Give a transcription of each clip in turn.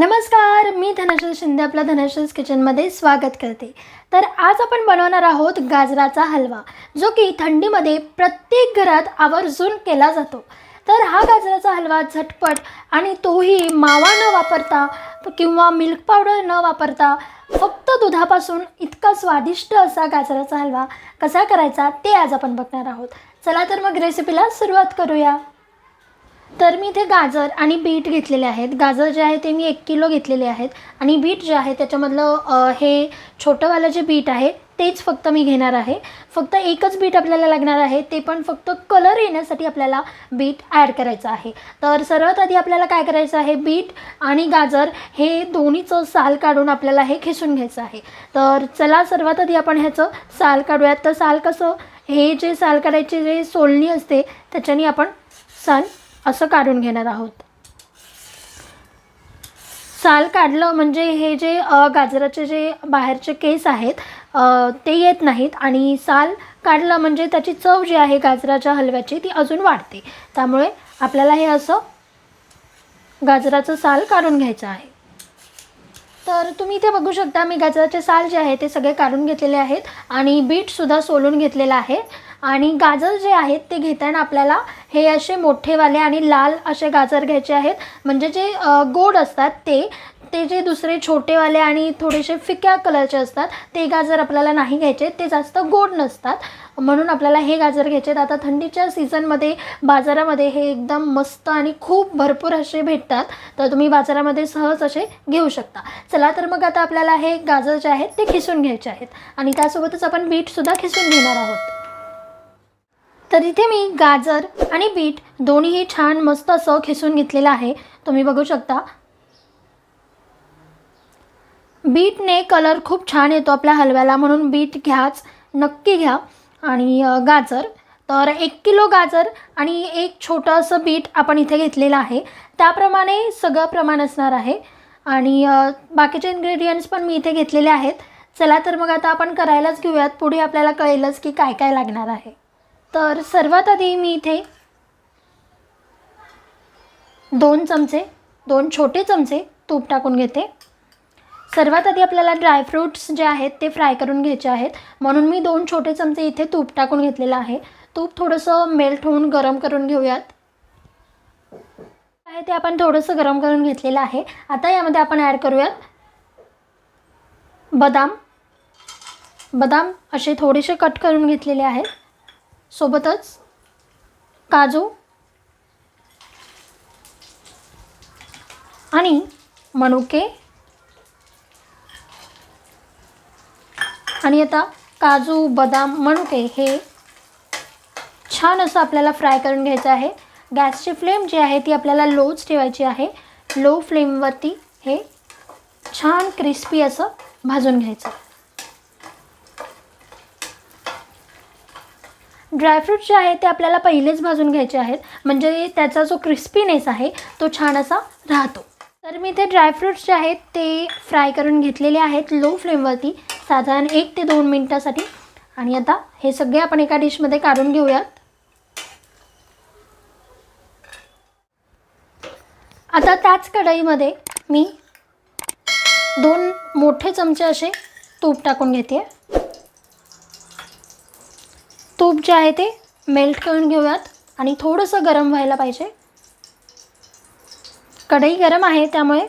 नमस्कार मी धनश्री शिंदे आपल्या धनश्रीज किचनमध्ये स्वागत करते. तर आज आपण बनवणार आहोत गाजराचा हलवा जो की थंडीमध्ये प्रत्येक घरात आवर्जून केला जातो. तर हा गाजराचा हलवा झटपट आणि तोही मावा न वापरता किंवा मिल्क पावडर न वापरता फक्त दुधापासून इतका स्वादिष्ट असा गाजराचा हलवा कसा करायचा ते आज आपण बघणार आहोत. चला तर मग रेसिपीला सुरुवात करूया. तर मी इथे गाजर आणि बीट घेतलेले आहेत. गाजर जे आहे ते मी एक किलो घेतलेले आहेत. आणि बीट जे आहे त्याच्यामधलं हे छोटंवालं जे बीट आहे तेच फक्त मी घेणार आहे. फक्त एकच बीट आपल्याला लागणार आहे ते पण फक्त कलर येण्यासाठी आपल्याला बीट ॲड करायचं आहे. तर सर्वात आधी आपल्याला काय करायचं आहे? बीट आणि गाजर हे दोन्हीचं साल काढून आपल्याला हे खिसून घ्यायचं आहे. तर चला सर्वात आधी आपण ह्याचं साल काढूयात. तर साल कसं? हे जे साल काढायची जे सोलणी असते त्याच्याने आपण साल असं काढून घेणार आहोत. साल काढलं म्हणजे हे जे गाजराचे जे बाहेरचे केस आहेत ते येत नाहीत आणि साल काढलं म्हणजे त्याची चव जी आहे गाजराच्या हलव्याची ती अजून वाढते. त्यामुळे आपल्याला हे असं गाजराचं साल काढून घ्यायचं आहे. तर तुम्ही इथे बघू शकता मी गाजराचे साल जे आहे ते सगळे काढून घेतलेले आहेत आणि बीटसुद्धा सोलून घेतलेलं आहे. आणि गाजर जे आहेत ते घेताना आपल्याला हे असे मोठेवाले आणि लाल असे गाजर घ्यायचे आहेत. म्हणजे जे गोड असतात ते ते जे दुसरे छोटेवाले आणि थोडेसे फिक्या कलरचे असतात ते गाजर आपल्याला नाही घ्यायचे ते जास्त गोड नसतात. म्हणून आपल्याला हे गाजर घ्यायचे आहेत. आता थंडीच्या सीझनमध्ये बाजारामध्ये हे एकदम मस्त आणि खूप भरपूर असे भेटतात. तर तुम्ही बाजारामध्ये सहज असे घेऊ शकता. चला तर मग आता आपल्याला हे गाजर जे आहेत ते खिसून घ्यायचे आहेत. आणि त्यासोबतच आपण बीटसुद्धा खिसून घेणार आहोत. तर इथे मी गाजर आणि बीट दोन्हीही छान मस्त असं खिसून घेतलेलं आहे. तुम्ही बघू शकता. बीटने कलर खूप छान येतो आपल्या हलव्याला म्हणून बीट घ्याच नक्की घ्या. आणि गाजर. तर एक किलो गाजर आणि एक छोटं असं बीट आपण इथे घेतलेलं आहे. त्याप्रमाणे सगळं प्रमाण असणार आहे. आणि बाकीचे इन्ग्रेडियंट्स पण मी इथे घेतलेले आहेत. चला तर मग आता आपण करायलाच घेऊयात. पुढे आपल्याला कळेलच की काय काय लागणार आहे. तर सर्वात आधी मी इथे दोन चमचे दोन छोटे चमचे तूप टाकून घेते. सर्वात आधी आपल्याला ड्रायफ्रूट्स जे आहेत ते फ्राय करून घ्यायचे आहेत. म्हणून मी दोन छोटे चमचे इथे तूप टाकून घेतलेलं आहे. तूप थोडंसं मेल्ट होऊन गरम करून घेऊयात. आहे ते आपण थोडंसं गरम करून घेतलेलं आहे. आता यामध्ये आपण ॲड करूयात बदाम. बदाम असे थोडेसे कट करून घेतलेले आहेत. सोबतच काजू आणि मनुके. आणि आता काजू बदाम मनुके हे छान असं आपल्याला फ्राय करून घ्यायचं आहे. गॅसची फ्लेम जी आहे ती आपल्याला लोच ठेवायची आहे. लो फ्लेमवरती हे छान क्रिस्पी असं भाजून घ्यायचं. ड्रायफ्रूट जे आहे ते आपल्याला पहिलेच भाजून घ्यायचे आहेत. म्हणजे त्याचा जो क्रिस्पीनेस आहे तो छान असा राहतो. तर मी ते ड्रायफ्रूट्स जे आहेत ते फ्राय करून घेतलेले आहेत लो फ्लेमवरती साधारण एक ते दोन मिनटासाठी. आणि आता हे सगळे आपण एका डिशमध्ये काढून घेऊयात. आता त्याच कढईमध्ये मी दोन मोठे चमचे असे तूप टाकून घेते. तूप जे आहे ते मेल्ट करून घेऊयात. आणि थोडंसं गरम व्हायला पाहिजे. कढई गरम आहे त्यामुळे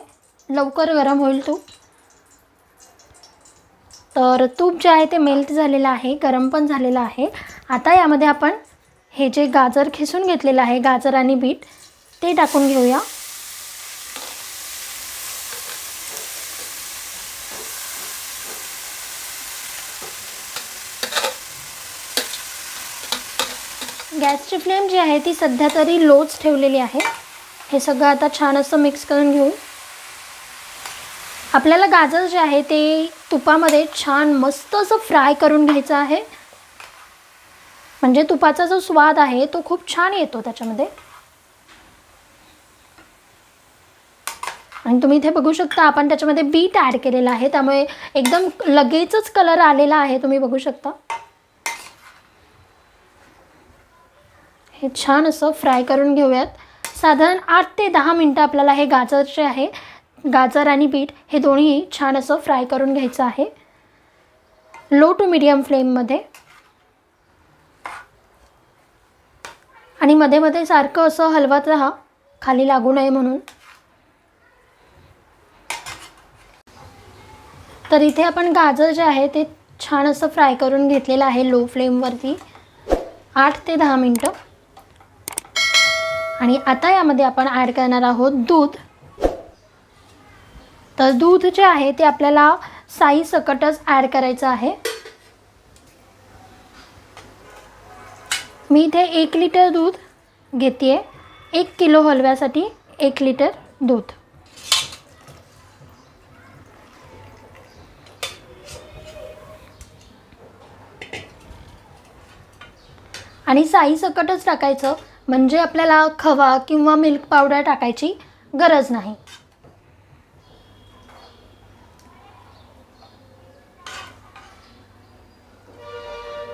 लवकर गरम होईल तूप. तर तूप जे आहे ते मेल्ट झालेलं आहे गरम पण झालेलं आहे. आता यामध्ये आपण हे जे गाजर खिसून घेतलेलं आहे गाजर आणि बीट ते टाकून घेऊया. गॅसची फ्लेम जी आहे ती सध्या तरी लोच ठेवलेली आहे. हे सगळं आता छान असं मिक्स करून घेऊ. आपल्याला गाजर जे आहे ते तुपामध्ये छान मस्त असं फ्राय करून घ्यायचं आहे. म्हणजे तुपाचा जो स्वाद आहे तो खूप छान येतो त्याच्यामध्ये. आणि तुम्ही इथे बघू शकता आपण त्याच्यामध्ये बीट ॲड केलेलं आहे. त्यामुळे एकदम लगेचच कलर आलेला आहे तुम्ही बघू शकता. हे छान असं फ्राय करून घेऊयात. साधारण आठ ते दहा मिनटं आपल्याला हे गाजर जे आहे गाजर आणि बीट हे दोन्ही छान असं फ्राय करून घ्यायचं आहे. लो टू मिडियम फ्लेममध्ये. आणि मध्ये मध्ये सारखं असं हलवत राहा. खाली लागू नये म्हणून. तर इथे आपण गाजर जे आहे ते छान असं फ्राय करून घेतलेलं आहे लो फ्लेमवरती. आठ ते दहा मिनटं. आणि आता यामध्ये आपण ॲड करणार आहोत दूध. तर दूध जे आहे ते आपल्याला साई सकटच ॲड करायचं आहे. मी इथे एक लिटर दूध घेते एक किलो हलव्यासाठी एक लिटर दूध. आणि साई सकटच टाकायचं. म्हणजे आपल्याला खवा किंवा मिल्क पावडर टाकायची गरज नाही.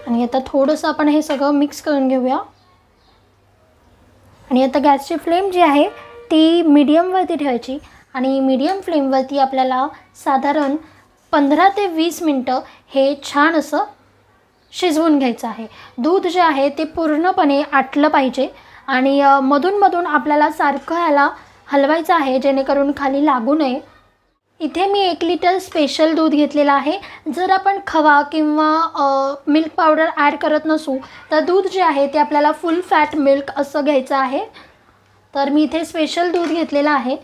आणि आता थोडंसं आपण हे सगळं मिक्स करून घेऊया. आणि आता गॅसची फ्लेम जी आहे ती मीडियमवरती ठेवायची. आणि मीडियम फ्लेमवरती आपल्याला साधारण पंधरा ते वीस मिनटं हे छान असं शिजवून घ्यायचं आहे. दूध जे आहे ते पूर्णपणे आटलं पाहिजे. आणि मधूनमधून आपल्याला सारखं ह्याला हलवायचं आहे जेणेकरून खाली लागू नये. इथे मी एक लिटर स्पेशल दूध घेतलेलं आहे. जर आपण खवा किंवा मिल्क पावडर ॲड करत नसू तर दूध जे आहे ते आपल्याला फुल फॅट मिल्क असं घ्यायचं आहे. तर मी इथे स्पेशल दूध घेतलेलं आहे.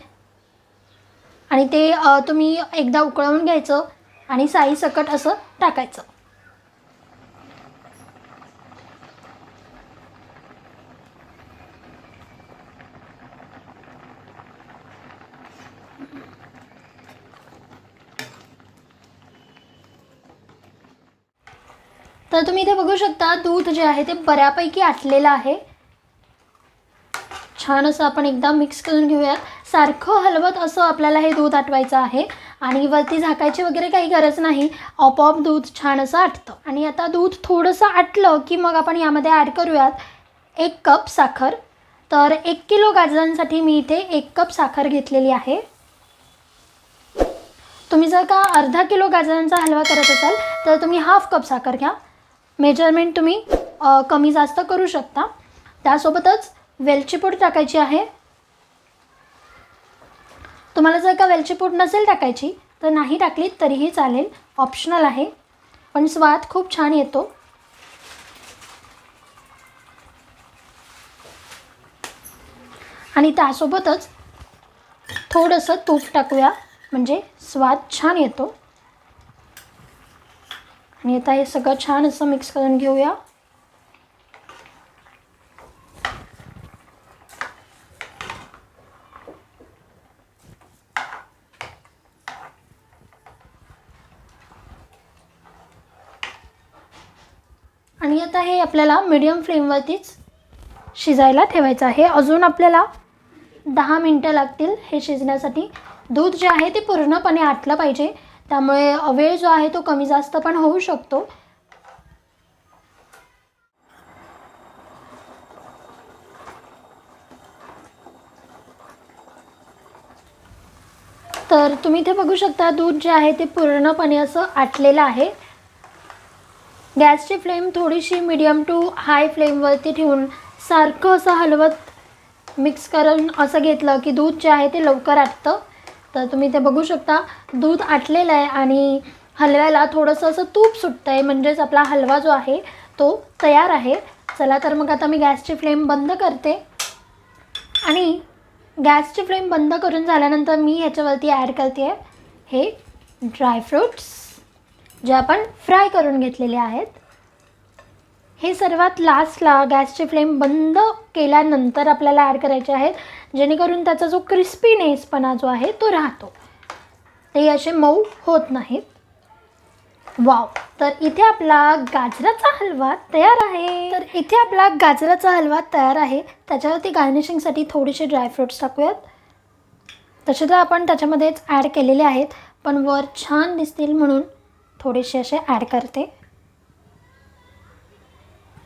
आणि ते तुम्ही एकदा उकळवून घ्यायचं आणि साई सकट असं टाकायचं. तर तुम्ही इथे बघू शकता दूध जे आहे ते बऱ्यापैकी आटलेलं आहे. छान असं आपण एकदा मिक्स करून घेऊयात सारखं हलवत असं आपल्याला हे दूध आटवायचं आहे. आणि वरती झाकायची वगैरे काही गरज नाही. आपोआप दूध छान असं आटतं. आणि आता दूध थोडंसं आटलं की मग आपण यामध्ये ॲड करूयात एक कप साखर. तर एक किलो गाजरांसाठी मी इथे एक कप साखर घेतलेली आहे. तुम्ही जर का अर्धा किलो गाजरांचा हलवा करत असाल तर तुम्ही हाफ कप साखर घ्या. मेजरमेंट तुम्ही कमी जास्त करू शकता. त्यासोबतच वेलची पूड टाकायची आहे. तुम्हाला जर का वेलची पूड नसेल टाकायची तर नाही टाकली तरीही चालेल. ऑप्शनल आहे. पण स्वाद खूप छान येतो. आणि त्यासोबतच थोडंसं तूप टाकूया. म्हणजे स्वाद छान येतो. आणि आता हे सगळं छान असं मिक्स करून घेऊया. आणि आता हे आपल्याला मीडियम फ्लेमवरतीच शिजायला ठेवायचं आहे. अजून आपल्याला दहा मिनटं लागतील हे शिजण्यासाठी. दूध जे आहे ते पूर्णपणे आटलं पाहिजे. त्यामुळे वेळ जो आहे तो कमी जास्त पण होऊ शकतो. तर तुम्ही इथे बघू शकता दूध जे आहे ते पूर्णपणे असं आटलेलं आहे. गॅसची फ्लेम थोडीशी मिडियम टू हाय फ्लेमवरती ठेवून सारखं असं हलवत मिक्स करून असं घेतलं की दूध जे आहे ते लवकर आटतं. तर तुम्ही ते बघू शकता दूध आटलेलं आहे आणि हलव्याला थोडंसं असं तूप सुटतं आहे म्हणजेच आपला हलवा जो आहे तो तयार आहे. चला तर मग आता मी गॅसची फ्लेम बंद करते. आणि गॅसची फ्लेम बंद करून झाल्यानंतर मी ह्याच्यावरती ॲड करते आहे हे ड्रायफ्रूट्स जे आपण फ्राय करून घेतलेले आहेत. हे सर्वात लास्टला गॅसची फ्लेम बंद केल्यानंतर आपल्याला ॲड करायचे आहेत. जेणेकरून त्याचा जो क्रिस्पीनेसपणा जो आहे तो राहतो. ते असे मऊ होत नाहीत. वाव तर इथे आपला गाजराचा हलवा तयार आहे. तर इथे आपला गाजराचा हलवा तयार आहे. त्याच्यावरती गार्निशिंगसाठी थोडेसे ड्रायफ्रुट्स टाकूयात. तसे तर आपण त्याच्यामध्येच ॲड केलेले आहेत. पण वर छान दिसतील म्हणून थोडेसे असे ॲड करते.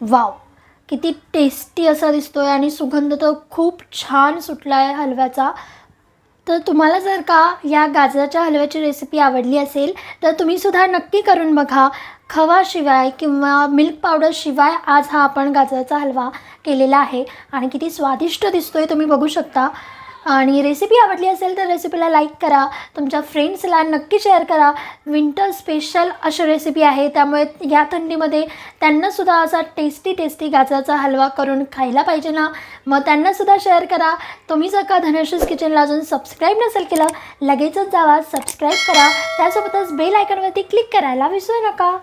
वाव किती टेस्टी असा दिसतो आहे आणि सुगंध तर खूप छान सुटला आहे हलव्याचा. तर तुम्हाला जर का या गाजराच्या हलव्याची रेसिपी आवडली असेल तर तुम्हीसुद्धा नक्की करून बघा. खवाशिवाय किंवा मिल्क पावडरशिवाय आज हा आपण गाजराचा हलवा केलेला आहे आणि किती स्वादिष्ट दिसतो आहे तुम्ही बघू शकता. आणि रेसिपी आवडली असेल तर रेसिपीला लाईक करा. तुमच्या फ्रेंड्सला नक्की शेअर करा. विंटर स्पेशल अशी रेसिपी आहे. त्यामुळे या थंडीमध्ये त्यांनासुद्धा असा टेस्टी टेस्टी गाजराचा हलवा करून खायला पाहिजे ना. मग त्यांनासुद्धा शेअर करा. तुम्ही जर का धनश्रीज किचनला अजून सबस्क्राईब नसेल केलं लगेचच जावा सबस्क्राईब करा. त्यासोबतच बेल आयकॉनवरती क्लिक करायला विसरू नका.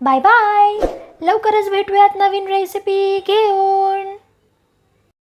बाय बाय लवकरच भेटूयात नवीन रेसिपी घेऊन.